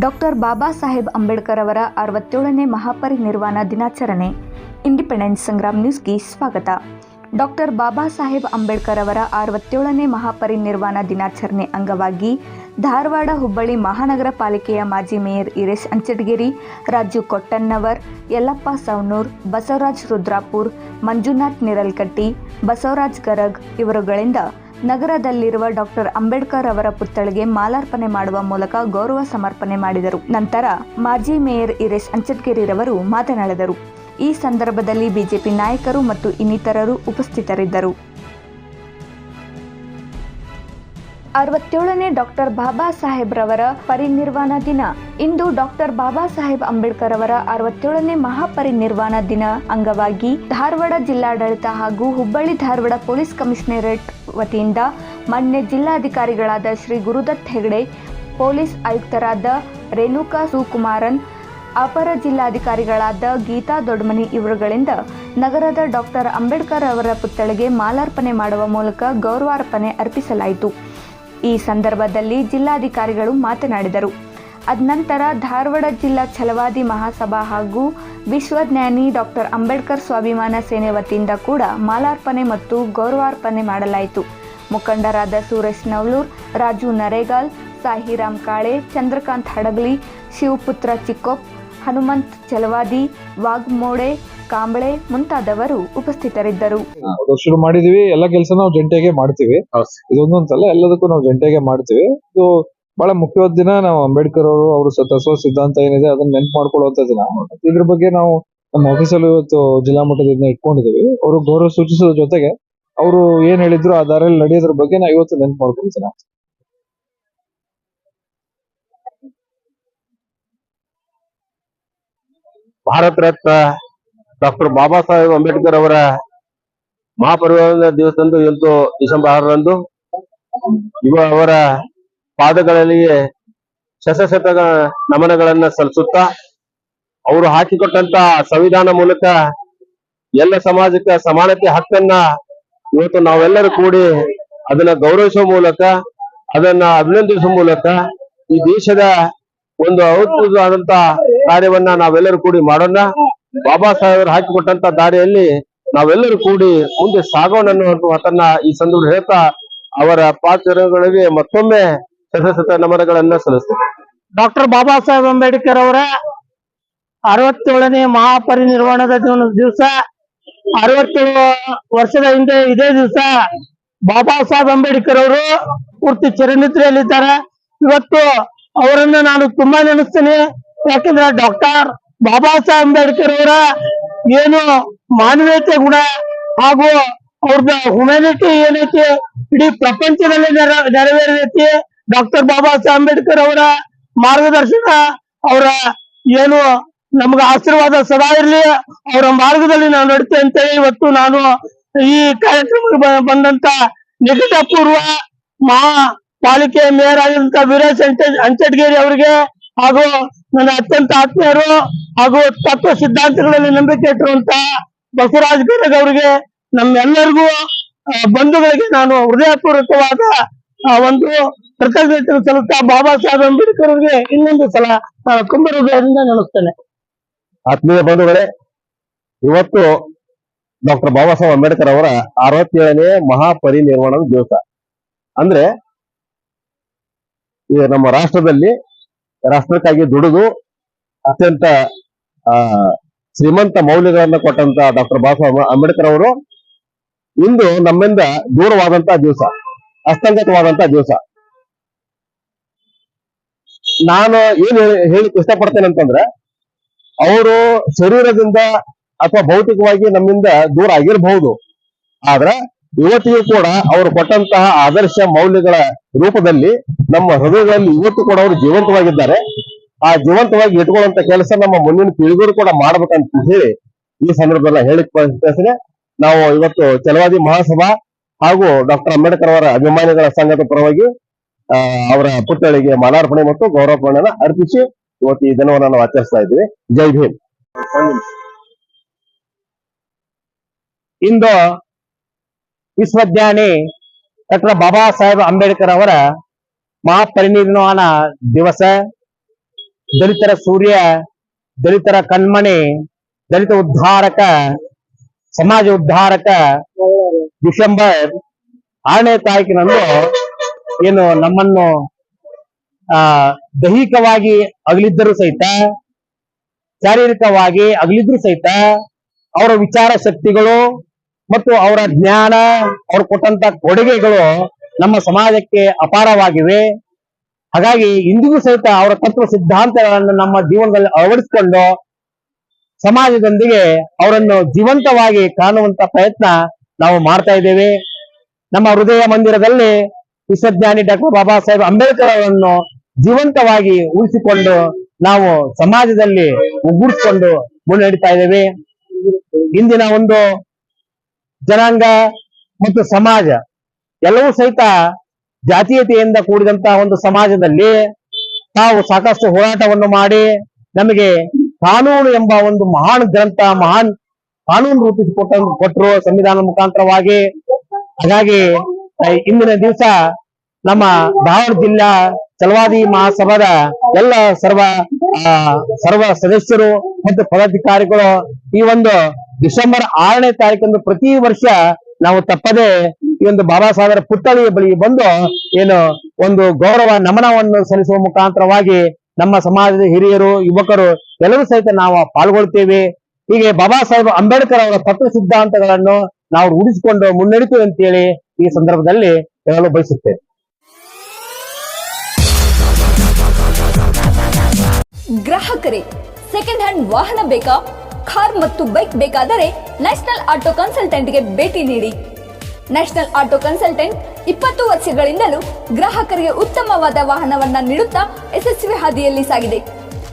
Doctor Baba Saheb Ambedkar ಅವರ ಅರವತ್ತೇಳನೇ ಮಹಾಪರಿನಿರ್ವಾಣ ದಿನಾಚರಣೆ, ಇಂಡಿಪೆಂಡೆನ್ಸ್ ಸಂಗ್ರಾಮ್ ನ್ಯೂಸ್ಗೆ ಸ್ವಾಗತ. ಡಾಕ್ಟರ್ ಬಾಬಾ ಸಾಹೇಬ್ ಅಂಬೇಡ್ಕರ್ ಅವರ ಅರವತ್ತೇಳನೇ ಮಹಾಪರಿನಿರ್ವಾಣ ದಿನಾಚರಣೆ ಅಂಗವಾಗಿ ಧಾರವಾಡ ಹುಬ್ಬಳ್ಳಿ ಮಹಾನಗರ ಪಾಲಿಕೆಯ ಮಾಜಿ ಮೇಯರ್ ಇರೇಶ್ ಅಂಚಟಗಿರಿ ರಾಜು ಕೊಟ್ಟನ್ನವರ್ ಯಲ್ಲಪ್ಪ ಸವನೂರ್, ಬಸವರಾಜ್ ರುದ್ರಾಪುರ್, ಮಂಜುನಾಥ್ ನಿರಲ್ಕಟ್ಟಿ, ಬಸವರಾಜ್ ಗರಗ್ ಇವರುಗಳಿಂದ ನಗರದಲ್ಲಿರುವ ಡಾಕ್ಟರ್ ಅಂಬೇಡ್ಕರ್ ಅವರ ಪುತ್ಥಳಿಗೆ ಮಾಲಾರ್ಪಣೆ ಮಾಡುವ ಮೂಲಕ ಗೌರವ ಸಮರ್ಪಣೆ ಮಾಡಿದರು. ನಂತರ ಮಾಜಿ ಮೇಯರ್ ಇರೇಶ್ ಅಂಚಟ್ಗಿರಿರವರು ಮಾತನಾಡಿದರು. ಈ ಸಂದರ್ಭದಲ್ಲಿ ಬಿಜೆಪಿ ನಾಯಕರು ಮತ್ತು ಇನ್ನಿತರರು ಉಪಸ್ಥಿತರಿದ್ದರು. ಅರವತ್ತೇಳನೇ ಡಾಕ್ಟರ್ ಬಾಬಾ ಸಾಹೇಬ್ರವರ ಪರಿನಿರ್ವಾಣ ದಿನ. ಇಂದು ಡಾಕ್ಟರ್ ಬಾಬಾ ಸಾಹೇಬ್ ಅಂಬೇಡ್ಕರ್ ಅವರ ಅರವತ್ತೇಳನೇ ಮಹಾಪರಿನಿರ್ವಾಣ ದಿನ. ಅಂಗವಾಗಿ ಧಾರವಾಡ ಜಿಲ್ಲಾಡಳಿತ ಹಾಗೂ ಹುಬ್ಬಳ್ಳಿ ಧಾರವಾಡ ಪೊಲೀಸ್ ಕಮಿಷನರೇಟ್ ವತಿಯಿಂದ ಮಾನ್ಯ ಜಿಲ್ಲಾಧಿಕಾರಿಗಳಾದ ಶ್ರೀ ಗುರುದತ್ ಹೆಗಡೆ, ಪೊಲೀಸ್ ಆಯುಕ್ತರಾದ ರೇಣುಕಾ ಸುಕುಮಾರನ್, ಅಪರ ಜಿಲ್ಲಾಧಿಕಾರಿಗಳಾದ ಗೀತಾ ದೊಡ್ಮನಿ ಇವರುಗಳಿಂದ ನಗರದ ಡಾಕ್ಟರ್ ಅಂಬೇಡ್ಕರ್ ಅವರ ಪುತ್ಥಳಿಗೆ ಮಾಲಾರ್ಪಣೆ ಮಾಡುವ ಮೂಲಕ ಗೌರವಾರ್ಪಣೆ ಅರ್ಪಿಸಲಾಯಿತು. ಈ ಸಂದರ್ಭದಲ್ಲಿ ಜಿಲ್ಲಾಧಿಕಾರಿಗಳು ಮಾತನಾಡಿದರು. ಅದ್ನಂತರ ಧಾರವಾಡ ಜಿಲ್ಲಾ ಛಲವಾದಿ ಮಹಾಸಭಾ ಹಾಗೂ ವಿಶ್ವಜ್ಞಾನಿ ಡಾಕ್ಟರ್ ಅಂಬೇಡ್ಕರ್ ಸ್ವಾಭಿಮಾನ ಸೇನೆ ವತಿಯಿಂದ ಕೂಡ ಮಾಲಾರ್ಪಣೆ ಮತ್ತು ಗೌರವಾರ್ಪಣೆ ಮಾಡಲಾಯಿತು. ಮುಖಂಡರಾದ ಸುರೇಶ್ ನವಲೂರ್ ರಾಜು ನರೇಗಾಲ್ ಸಾಹಿರಾಮ್ ಕಾಳೆ ಚಂದ್ರಕಾಂತ್ ಹಡಗಲಿ ಶಿವಪುತ್ರ ಚಿಕ್ಕೋಪ್ ಹನುಮಂತ್ ಚಲವಾದಿ ವಾಗ್ಮೋಡೆ ಕಾಂಬಳೆ ಮುಂತಾದವರು ಉಪಸ್ಥಿತರಿದ್ದರು. ಶುರು ಮಾಡಿದೀವಿ. ಎಲ್ಲ ಕೆಲಸ ನಾವು ಜಂಟಿಯಾಗೆ ಮಾಡ್ತೀವಿ. ಇದೊಂದೊಂದ್ಸಲ ಎಲ್ಲದಕ್ಕೂ ನಾವು ಜಂಟಿಯಾಗೆ ಮಾಡ್ತೀವಿ. ಇದು ಬಹಳ ಮುಖ್ಯವಾದ ದಿನ ನಾವು ಅಂಬೇಡ್ಕರ್ ಅವರು ಅವರು ತತ್ವ ಸಿದ್ಧಾಂತ ಏನಿದೆ ಅದನ್ನ ನೆನಪು ಮಾಡ್ಕೊಳ್ಳುವಂತ ದಿನ. ಇದ್ರ ಬಗ್ಗೆ ನಾವು ನಮ್ಮ ಆಫೀಸಲ್ಲಿ ಇವತ್ತು ಜಿಲ್ಲಾ ಮಟ್ಟದಿಂದ ಇಟ್ಕೊಂಡಿದೀವಿ ಅವರು ಗೌರವ ಸೂಚಿಸೋದ್ರ ಜೊತೆಗೆ ಅವರು ಏನ್ ಹೇಳಿದ್ರು ಆ ದಾರಿಯಲ್ಲಿ ನಡೆಯೋದ್ರ ಬಗ್ಗೆ ನಾವು ಇವತ್ತು ನೆನ್ಪು ಮಾಡ್ಕೊಳ್ತೀನಿ ಭಾರತ ರತ್ನ ಡಾಕ್ಟರ್ ಬಾಬಾ ಸಾಹೇಬ್ ಅಂಬೇಡ್ಕರ್ ಅವರ ಮಹಾಪರಿವಾರ ದಿವಸದಂದು ಇವತ್ತು ಡಿಸೆಂಬರ್ ಆರರಂದು ಇವ ಅವರ ಪಾದಗಳಲ್ಲಿ ಶತಶತ ನಮನಗಳನ್ನ ಸಲ್ಲಿಸುತ್ತಾ ಅವರು ಹಾಕಿಕೊಟ್ಟಂತ ಸಂವಿಧಾನ ಮೂಲಕ ಎಲ್ಲ ಸಮಾಜಕ್ಕೆ ಸಮಾನತೆ ಹಕ್ಕನ್ನ ಇವತ್ತು ನಾವೆಲ್ಲರೂ ಕೂಡಿ ಅದನ್ನ ಗೌರವಿಸುವ ಮೂಲಕ, ಅದನ್ನ ಅಭಿನಂದಿಸುವ ಮೂಲಕ ಈ ದೇಶದ ಒಂದು ಅದ್ಭುತವಾದಂತ ಕಾರ್ಯವನ್ನ ನಾವೆಲ್ಲರೂ ಕೂಡಿ ಮಾಡೋಣ. ಬಾಬಾ ಸಾಹೇಬರು ಹಾಕಿಕೊಟ್ಟಂತ ದಾರಿಯಲ್ಲಿ ನಾವೆಲ್ಲರೂ ಕೂಡಿ ಮುಂದೆ ಸಾಗೋಣ ಅನ್ನುವಂತ ಮಾತನ್ನ ಈ ಸಂದರ್ಭ ಹೇಳ್ತಾ ಅವರ ಪಾತ್ರಗಳಿಗೆ ಮತ್ತೊಮ್ಮೆ ಶತಶತ ನಮನಗಳನ್ನ ಸಲ್ಲಿಸ್ತೇವೆ. ಡಾಕ್ಟರ್ ಬಾಬಾ ಸಾಹೇಬ್ ಅಂಬೇಡ್ಕರ್ ಅವರ, ಅರವತ್ತೇಳನೇ ಮಹಾಪರಿನಿರ್ವಾಣದ ದಿವಸ, ಅರವತ್ತೇಳು ವರ್ಷದ ಹಿಂದೆ ಇದೇ ದಿವಸ ಬಾಬಾ ಸಾಹೇಬ್ ಅಂಬೇಡ್ಕರ್ ಅವರು ಪೂರ್ತಿ ಚಿರನಿದ್ರೆಯಲ್ಲಿದ್ದಾರೆ ಇವತ್ತು ಅವರನ್ನ ನಾನು ತುಂಬಾ ನೆನೆಸ್ತೇನೆ. ಯಾಕಂದ್ರೆ ಡಾಕ್ಟರ್ ಬಾಬಾ ಸಾಹೇಬ್ ಅಂಬೇಡ್ಕರ್ ಅವರ ಏನು ಮಾನವೀಯತೆ ಗುಣ ಹಾಗೂ ಅವ್ರದ್ದು ಹ್ಯುಮ್ಯಾನಿಟಿ ಏನೈತಿ, ಇಡೀ ಪ್ರಪಂಚದಲ್ಲಿ ನೆರ- ನೆರವೇರೈತಿ ಡಾಕ್ಟರ್ ಬಾಬಾ ಸಾಹೇಬ್ ಅಂಬೇಡ್ಕರ್ ಅವರ ಮಾರ್ಗದರ್ಶನ, ಅವರ ಏನು ನಮ್ಗ ಆಶೀರ್ವಾದ ಸದಾ ಇರಲಿ, ಅವರ ಮಾರ್ಗದಲ್ಲಿ ನಾವು ನಡ್ತೇವೆ ಅಂತೇಳಿ ಇವತ್ತು ನಾನು ಈ ಕಾರ್ಯಕ್ರಮಕ್ಕೆ ಬಂದಂತ ನಿಕಟ ಪೂರ್ವ ಮಹಾ ಪಾಲಿಕೆ ಮೇಯರ್ ಆಗಿದಂತ ವೀರೇಶ್ ಅಂಚಡ್ಗೇರಿ ಅವರಿಗೆ ಹಾಗೂ ನನ್ನ ಅತ್ಯಂತ ಆತ್ಮೀಯರು ಹಾಗೂ ತತ್ವ ಸಿದ್ಧಾಂತಗಳಲ್ಲಿ ನಂಬಿಕೆ ಇಟ್ಟಿರುವಂತ ಬಸವರಾಜ್ ಗರಗ್ ಅವರಿಗೆ ನಮ್ಮೆಲ್ಲರಿಗೂ ಬಂಧುಗಳಿಗೆ ನಾನು ಹೃದಯಪೂರ್ವಕವಾದ ಒಂದು ಕೃತಜ್ಞತೆ ಸಲ್ಲುತ್ತಾ ಬಾಬಾ ಸಾಹೇಬ್ ಅಂಬೇಡ್ಕರ್ ಅವರಿಗೆ ಇನ್ನೊಂದು ಸಲ ಆ, ತುಂಬ ಹೃದಯದಿಂದ ನೆನೆಸ್ತೇನೆ. ಆತ್ಮೀಯ ಬಂಧುಗಳೇ ಇವತ್ತು ಡಾಕ್ಟರ್ ಬಾಬಾ ಸಾಹೇಬ್ ಅಂಬೇಡ್ಕರ್ ಅವರ ಅರವತ್ತೇಳನೇ ಮಹಾಪರಿನಿರ್ವಾಣದ ದಿವಸ. ಅಂದ್ರೆ ಈ ನಮ್ಮ ರಾಷ್ಟ್ರದಲ್ಲಿ ರಾಷ್ಟ್ರಕ್ಕಾಗಿ ದುಡಿದು ಅತ್ಯಂತ ಆ ಶ್ರೀಮಂತ ಮೌಲ್ಯಗಳನ್ನ ಕೊಟ್ಟಂತ ಡಾಕ್ಟರ್ ಬಾಬಾ ಸಾಹೇಬ್ ಅಂಬೇಡ್ಕರ್ ಅವರು ಇಂದು ನಮ್ಮಿಂದ ದೂರವಾದಂತ ದಿವಸ. ಅಸ್ತಂಗತವಾದಂತ ದಿವಸ. ನಾನು ಏನ್ ಹೇಳಿ- ಹೇಳಿಕ್ ಇಷ್ಟಪಡ್ತೇನೆ ಅಂತಂದ್ರೆ, ಅವರು ಶರೀರದಿಂದ ಅಥವಾ ಭೌತಿಕವಾಗಿ ನಮ್ಮಿಂದ ದೂರ ಆಗಿರಬಹುದು. ಆದ್ರೆ ಇವತ್ತಿಗೂ ಕೂಡ ಅವರು ಕೊಟ್ಟಂತಹ ಆದರ್ಶ ಮೌಲ್ಯಗಳ ರೂಪದಲ್ಲಿ ನಮ್ಮ ಹೃದಯಗಳಲ್ಲಿ ಇವತ್ತು ಕೂಡ ಅವರು ಜೀವಂತವಾಗಿದ್ದಾರೆ. ಆ ಜೀವಂತವಾಗಿ ಇಟ್ಕೊಳ್ಳುವಂತ ಕೆಲಸ ನಮ್ಮ ಮುಂದಿನ ಪೀಳಿಗೆಗಳು ಕೂಡ ಮಾಡ್ಬೇಕಂತ ಹೇಳಿ ಈ ಸಂದರ್ಭದಲ್ಲಿ ಹೇಳಿ ನಾವು ಇವತ್ತು ಚಲವಾದಿ ಮಹಾಸಭಾ ಹಾಗೂ ಡಾಕ್ಟರ್ ಅಂಬೇಡ್ಕರ್ ಅವರ ಅಭಿಮಾನಿಗಳ ಸಂಘದ ಪರವಾಗಿ ಅವರ ಪುತ್ಥಳಿಗೆ ಮಾಲಾರ್ಪಣೆ ಮತ್ತು ಗೌರವಪಣೆಯನ್ನು ಅರ್ಪಿಸಿ ಇವತ್ತು ಈ ದಿನವನ್ನು ನಾವು ಆಚರಿಸ್ತಾ ಇದ್ದೀವಿ. ಜೈ ಭೀಮ್. ಇಂದು ವಿಶ್ವಜ್ಞಾನಿ ಡಾಕ್ಟರ್ ಬಾಬಾ ಸಾಹೇಬ್ ಅಂಬೇಡ್ಕರ್ ಅವರ ಮಹಾಪರಿನಿರ್ವಾಣ ದಿವಸ. ದಲಿತರ ಸೂರ್ಯ, ದಲಿತರ ಕಣ್ಮಣಿ, ದಲಿತ ಉದ್ಧಾರಕ, ಸಮಾಜ ಉದ್ಧಾರಕ ಡಿಸೆಂಬರ್ ಆರನೇ ತಾರೀಕಿನಂದು ಏನು ನಮ್ಮನ್ನು, ಆ, ದೈಹಿಕವಾಗಿ ಅಗಲಿದ್ದರೂ ಸಹಿತ, ಶಾರೀರಿಕವಾಗಿ ಅಗಲಿದ್ರು ಸಹಿತ ಅವರ ವಿಚಾರ ಶಕ್ತಿಗಳು ಮತ್ತು ಅವರ ಜ್ಞಾನ, ಅವ್ರು ಕೊಟ್ಟಂತ ಕೊಡುಗೆಗಳು ನಮ್ಮ ಸಮಾಜಕ್ಕೆ ಅಪಾರವಾಗಿವೆ. ಹಾಗಾಗಿ ಇಂದಿಗೂ ಸಹಿತ ಅವರ ತತ್ವ ಸಿದ್ಧಾಂತಗಳನ್ನು ನಮ್ಮ ಜೀವನದಲ್ಲಿ ಅಳವಡಿಸಿಕೊಂಡು ಸಮಾಜದೊಂದಿಗೆ ಅವರನ್ನು ಜೀವಂತವಾಗಿ ಕಾಣುವಂತ ಪ್ರಯತ್ನ ನಾವು ಮಾಡ್ತಾ ಇದ್ದೇವೆ. ನಮ್ಮ ಹೃದಯ ಮಂದಿರದಲ್ಲಿ ವಿಶ್ವಜ್ಞಾನಿ ಡಾಕ್ಟರ್ ಬಾಬಾ ಸಾಹೇಬ್ ಅಂಬೇಡ್ಕರ್ ಅವರನ್ನು ಜೀವಂತವಾಗಿ ಉಳಿಸಿಕೊಂಡು ನಾವು ಸಮಾಜದಲ್ಲಿ ಒಗ್ಗೂಡಿಸಿಕೊಂಡು ಮುನ್ನಡೆತಾ ಇದ್ದೇವೆ. ಇಂದಿನ ಒಂದು ಜನಾಂಗ ಮತ್ತು ಸಮಾಜ ಎಲ್ಲವೂ ಸಹಿತ ಜಾತೀಯತೆಯಿಂದ ಕೂಡಿದಂತಹ ಒಂದು ಸಮಾಜದಲ್ಲಿ ತಾವು ಸಾಕಷ್ಟು ಹೋರಾಟವನ್ನು ಮಾಡಿ ನಮಗೆ ಕಾನೂನು ಎಂಬ ಒಂದು ಮಹಾನ್ ಗ್ರಂಥ, ಮಹಾನ್ ಕಾನೂನು ರೂಪಿಸಿಕೊಟ್ಟ ಕೊಟ್ಟರು ಸಂವಿಧಾನ ಮುಖಾಂತರವಾಗಿ. ಹಾಗಾಗಿ ಇಂದಿನ ದಿವಸ ನಮ್ಮ ಧಾರವಾಡ ಜಿಲ್ಲಾ ಚಲವಾದಿ ಮಹಾಸಭಾದ ಎಲ್ಲ ಸರ್ವ ಸರ್ವ ಸದಸ್ಯರು ಮತ್ತು ಪದಾಧಿಕಾರಿಗಳು ಈ ಒಂದು ಡಿಸೆಂಬರ್ ಆರನೇ ತಾರೀಕಂದು ಪ್ರತಿ ವರ್ಷ ನಾವು ತಪ್ಪದೆ ಈ ಒಂದು ಬಾಬಾ ಸಾಹೇಬರ ಪುತ್ಥಳಿಯ ಬಳಿ ಬಂದು ಏನು ಒಂದು ಗೌರವ ನಮನವನ್ನು ಸಲ್ಲಿಸುವ ಮುಖಾಂತರವಾಗಿ ನಮ್ಮ ಸಮಾಜದ ಹಿರಿಯರು, ಯುವಕರು ಎಲ್ಲರೂ ಸಹಿತ ನಾವು ಪಾಲ್ಗೊಳ್ತೇವೆ. ಹೀಗೆ ಬಾಬಾ ಸಾಹೇಬ್ ಅಂಬೇಡ್ಕರ್ ಅವರ ತತ್ವ ಸಿದ್ಧಾಂತಗಳನ್ನು ನಾವು ರೂಢಿಸಿಕೊಂಡು ಮುನ್ನಡೆತೀವಿ ಅಂತೇಳಿ ಈ ಸಂದರ್ಭದಲ್ಲಿ ಹೇಳಲು ಬಯಸುತ್ತೇನೆ. ಗ್ರಾಹಕರೇ ಸೆಕೆಂಡ್ ಹ್ಯಾಂಡ್ ವಾಹನ ಬೇಕಾ? ಕಾರ್ ಮತ್ತು ಬೈಕ್ ಬೇಕಾದರೆ ನ್ಯಾಷನಲ್ ಆಟೋ ಕನ್ಸಲ್ಟೆಂಟ್ಗೆ ಭೇಟಿ ನೀಡಿ. ನ್ಯಾಷನಲ್ ಆಟೋ ಕನ್ಸಲ್ಟೆಂಟ್ ಇಪ್ಪತ್ತು ವರ್ಷಗಳಿಂದಲೂ ಗ್ರಾಹಕರಿಗೆ ಉತ್ತಮವಾದ ವಾಹನವನ್ನ ನೀಡುತ್ತಾ ಯಶಸ್ವಿ ಹಾದಿಯಲ್ಲಿ ಸಾಗಿದೆ.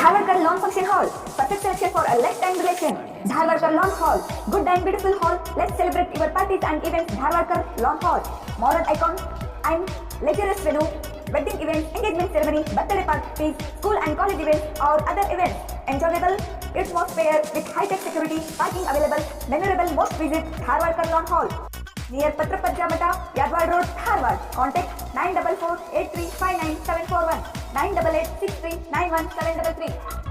धारवाड़ का lawn function hall perfect selection for a lifetime relation Dharwad का lawn hall good and beautiful hall let's celebrate your parties and events Dharwad का lawn hall modern icon and luxurious venue wedding event engagement ceremony birthday party school and college event और other event enjoyable fair with high tech security parking available memorable most visit Dharwad का lawn hall. Near पत्र पद्रामा Yadwad road Dharwad contact nine double four eight three five nine seven four one nine double eight six three nine one seven double three.